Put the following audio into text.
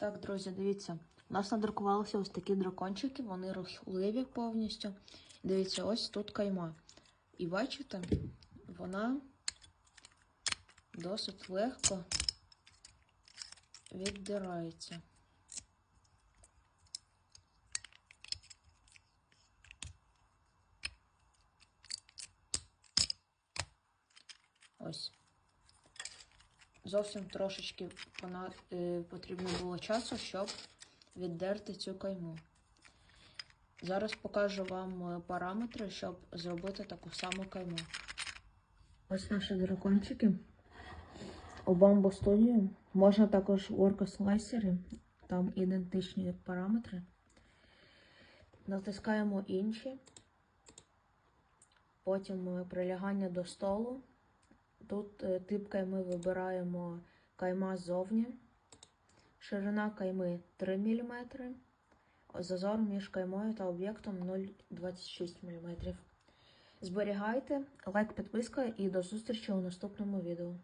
Так, друзі, дивіться. У нас надрукувалися ось такі дракончики, вони рухливі повністю. Дивіться, ось тут кайма. І бачите, вона досить легко віддирається. Ось. Зовсім трошечки е, потрібно було часу, щоб віддерти цю кайму. Зараз покажу вам е, параметри, щоб зробити таку саму кайму. Ось наші дракончики. У Bamboo Studio можна також оркослайсери, там ідентичні параметри. Натискаємо інші. Потім е, прилягання до столу. Тут е, тип кайми вибираємо кайма ззовні. Ширина кайми 3 мм. Зазор між каймою та об'єктом 0,26 мм. Зберігайте, лайк, підписка і до зустрічі у наступному відео.